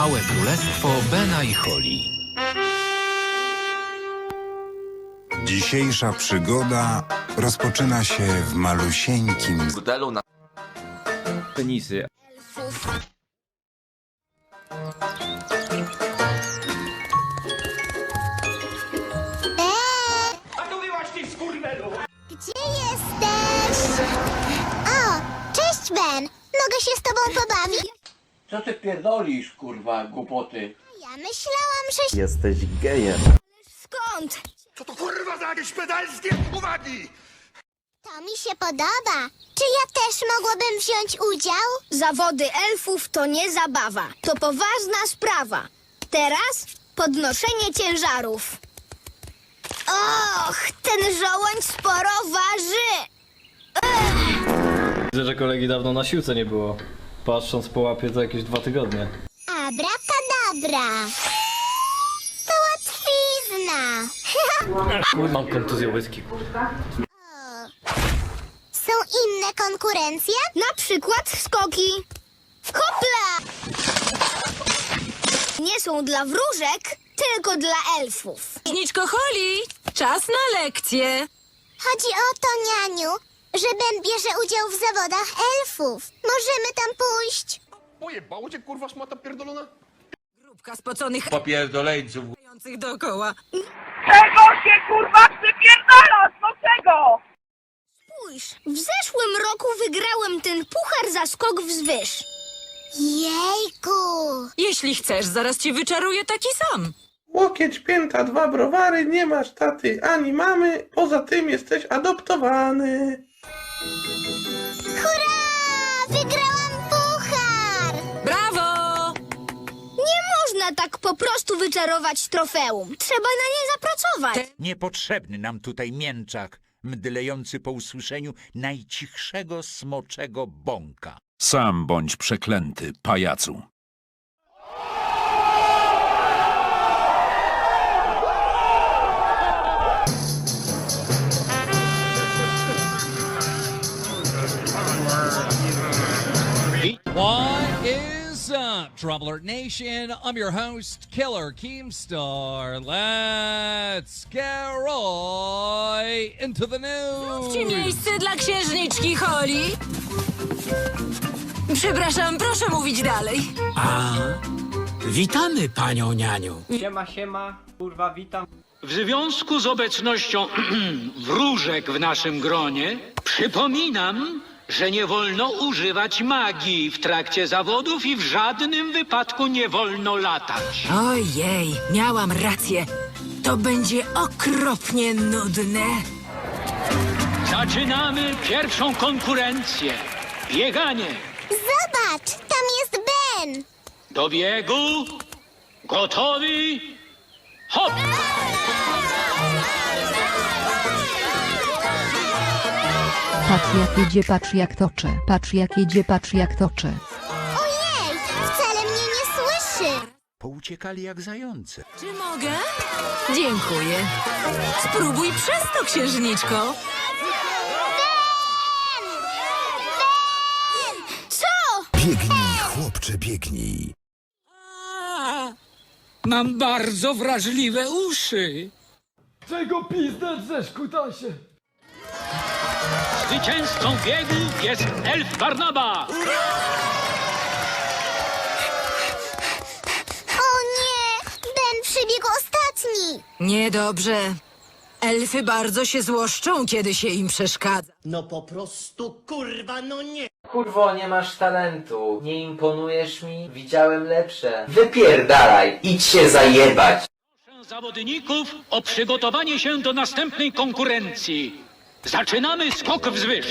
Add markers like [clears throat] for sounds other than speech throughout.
Małe królestwo Bena i Holly. Dzisiejsza przygoda rozpoczyna się w malusieńkim burdelu na Penisy. Gdzie jesteś? O, cześć Ben. Mogę się z tobą pobawić? Co ty pierdolisz, kurwa, głupoty? Ja myślałam, że... Jesteś gejem. Skąd? Co to kurwa za jakieś pedalskie uwagi? To mi się podoba. Czy ja też mogłabym wziąć udział? Zawody elfów to nie zabawa. To poważna sprawa. Teraz podnoszenie ciężarów. Och, ten żołądź sporo waży. Widzę, że kolegi dawno na siłce nie było. Patrząc po łapie to jakieś dwa tygodnie. Abracadabra. To łatwizna. Mam kontuzję łyski. Są inne konkurencje? Na przykład skoki. Hopla! Nie są dla wróżek, tylko dla elfów. Księżniczko Holly, czas na lekcję. Chodzi o to, nianiu, że Ben bierze udział w zawodach elfów. Możemy tam pójść? Pojebało cię kurwa szmata pierdolona? Grupka spoconych Popierdoleńców. dookoła. Spójrz, w zeszłym roku wygrałem ten puchar za skok wzwyż. Jejku! Jeśli chcesz, zaraz ci wyczaruję taki sam. Łokieć, pięta, dwa browary, nie masz taty ani mamy, poza tym jesteś adoptowany. Hurra! Wygrałam puchar! Brawo! Nie można tak po prostu wyczarować trofeum. Trzeba na nie zapracować. Niepotrzebny nam tutaj mięczak, mdlejący po usłyszeniu najcichszego smoczego bąka. Sam bądź przeklęty, pajacu. Up, Trouble Alert Nation? I'm your host, Killer Keemstar. Let's get right into the news. miejsce dla księżniczki Holly? Przepraszam, proszę mówić dalej. Witamy panią nianiu. Siema, siema. Kurwa, witam. W związku z obecnością [clears throat] wróżek w naszym gronie przypominam, że nie wolno używać magii w trakcie zawodów i w żadnym wypadku nie wolno latać. Ojej, miałam rację. To będzie okropnie nudne. Zaczynamy pierwszą konkurencję. Bieganie. Zobacz, tam jest Ben! Do biegu. Gotowi. Hop! Patrz jak jedzie, patrz jak toczy. Patrz jak jedzie, patrz jak toczy. Ojej, wcale mnie nie słyszy! Pouciekali jak zające. Czy mogę? Dziękuję. Spróbuj przez to, księżniczko. Biegnij, chłopcze, biegnij. Mam bardzo wrażliwe uszy. Czego pizdę drzesz, kutasie? Zwycięzcą biegu jest Elf Barnaba. O nie! Ben przybiegł ostatni! Niedobrze. Elfy bardzo się złoszczą, kiedy się im przeszkadza. No po prostu kurwa, no nie. Kurwo, nie masz talentu. Nie imponujesz mi? Widziałem lepsze. Wypierdalaj, idź się zajebać. Proszę zawodników o przygotowanie się do następnej konkurencji. Zaczynamy skok wzwyż.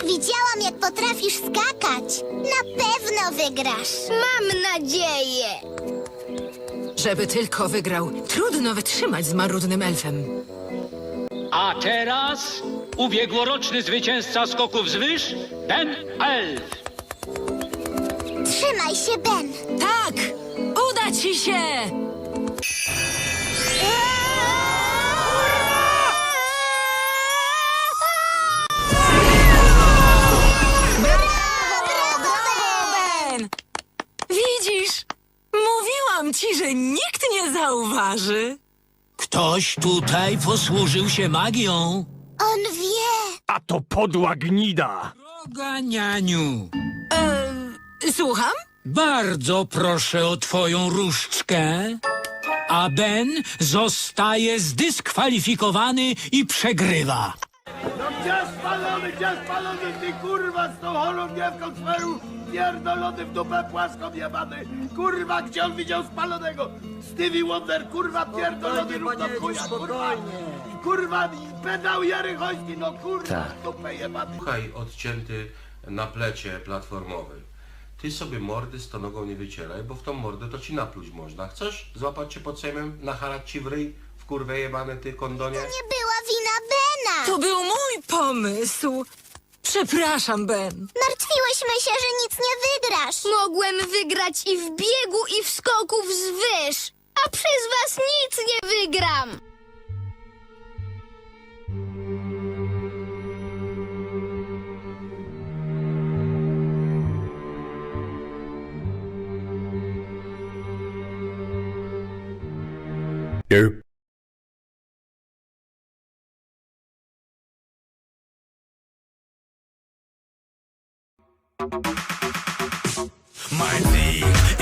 Widziałam, jak potrafisz skakać. Na pewno wygrasz. Mam nadzieję. Żeby tylko wygrał, trudno wytrzymać z marudnym elfem. A teraz ubiegłoroczny zwycięzca skoku wzwyż, Ben Elf. Trzymaj się, Ben. Tak! Uda ci się! Brawo, Ktoś tutaj posłużył się magią. On wie. A to podła gnida! Droga nianiu, E, słucham? bardzo proszę o twoją różdżkę. A Ben zostaje zdyskwalifikowany i przegrywa. No gdzie spalony, gdzie spalony, ty kurwa z tą holą dziewką swoją pierdolony w dupę płaską jebany! Kurwa, gdzie on widział spalonego? Stevie Wonder, kurwa, pierdolony równo chuja, kurwa! Kurwa, pedał Jerychoński, no kurwa, w dupę jebany! Słuchaj, odcięty na plecie platformowy. Ty sobie mordy z tą nogą nie wycieraj, bo w tą mordę to ci napluć można. Chcesz złapać cię pod sejmem, nachalać ci w ryj, w kurwę jebane ty kondonie? Nie była wina Bena. To był mój pomysł. Przepraszam, Ben. Martwiłyśmy się, że nic nie wygrasz. Mogłem wygrać i w biegu, i w skoku wzwyż. A przez was nic nie wygram. Mein Weg